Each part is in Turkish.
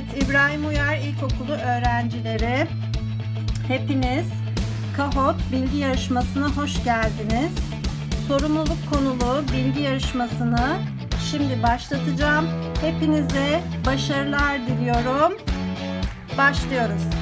Evet, İbrahim Uyar İlkokulu öğrencileri. Hepiniz Kahot Bilgi Yarışması'na hoş geldiniz. Sorumluluk konulu bilgi yarışmasını şimdi başlatacağım. Hepinize başarılar diliyorum. Başlıyoruz.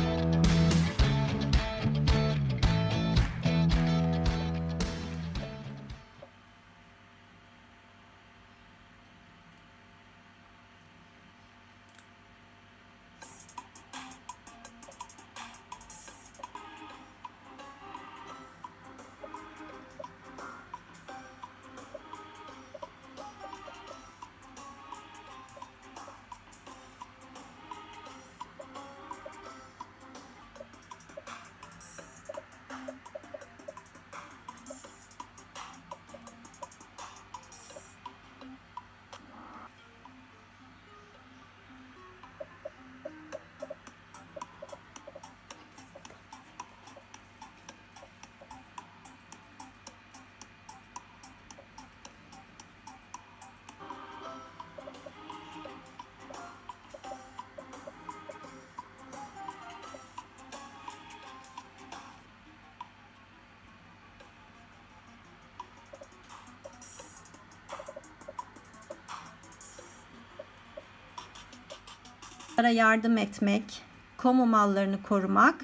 Yardım etmek, kamu mallarını korumak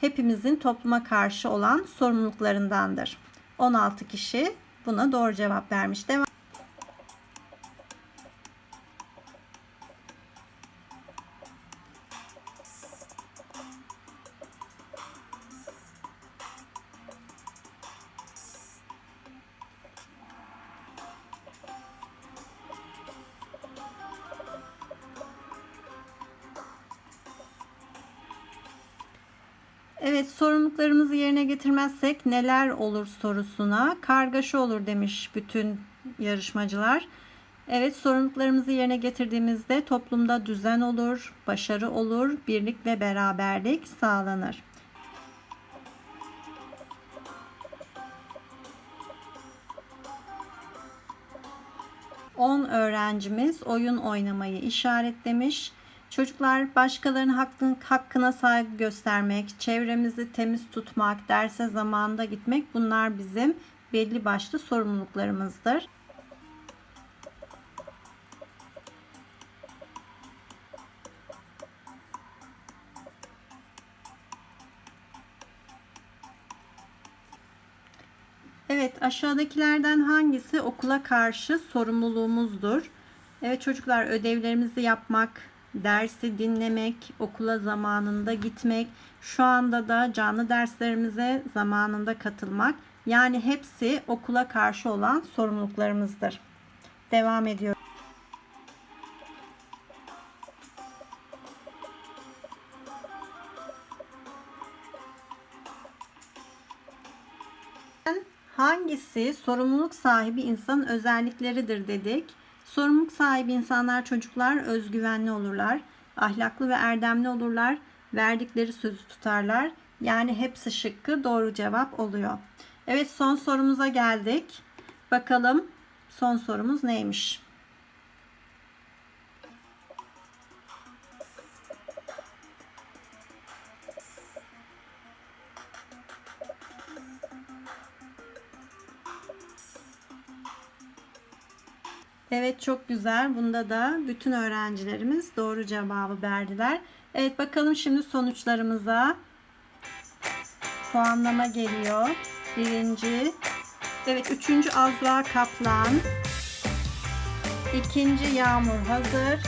hepimizin topluma karşı olan sorumluluklarındandır. 16 kişi buna doğru cevap vermiş. Devam. Evet sorumluluklarımızı yerine getirmezsek neler olur sorusuna kargaşa olur demiş bütün yarışmacılar. Evet sorumluluklarımızı yerine getirdiğimizde toplumda düzen olur, başarı olur, birlik ve beraberlik sağlanır. On öğrencimiz oyun oynamayı işaretlemiş. Çocuklar başkalarının hakkın, hakkına saygı göstermek, çevremizi temiz tutmak, derse zamanında gitmek bunlar bizim belli başlı sorumluluklarımızdır. Evet aşağıdakilerden hangisi okula karşı sorumluluğumuzdur? Evet çocuklar ödevlerimizi yapmak, dersi dinlemek, okula zamanında gitmek, şu anda da canlı derslerimize zamanında katılmak. Yani hepsi okula karşı olan sorumluluklarımızdır. Devam ediyorum. Hangisi sorumluluk sahibi insanın özellikleridir dedik. Sorumluluk sahibi insanlar çocuklar özgüvenli olurlar, ahlaklı ve erdemli olurlar, verdikleri sözü tutarlar. Yani hepsi şıkkı doğru cevap oluyor. Evet son sorumuza geldik. Bakalım son sorumuz neymiş? Evet çok güzel. Bunda da bütün öğrencilerimiz doğru cevabı verdiler. Evet bakalım şimdi sonuçlarımıza. Puanlama geliyor. Birinci. Evet üçüncü Azra Kaplan. İkinci Yağmur Hazır.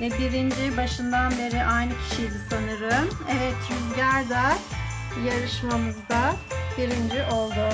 Ve birinci başından beri aynı kişiydi sanırım. Evet Rüzgar da yarışmamızda birinci oldu.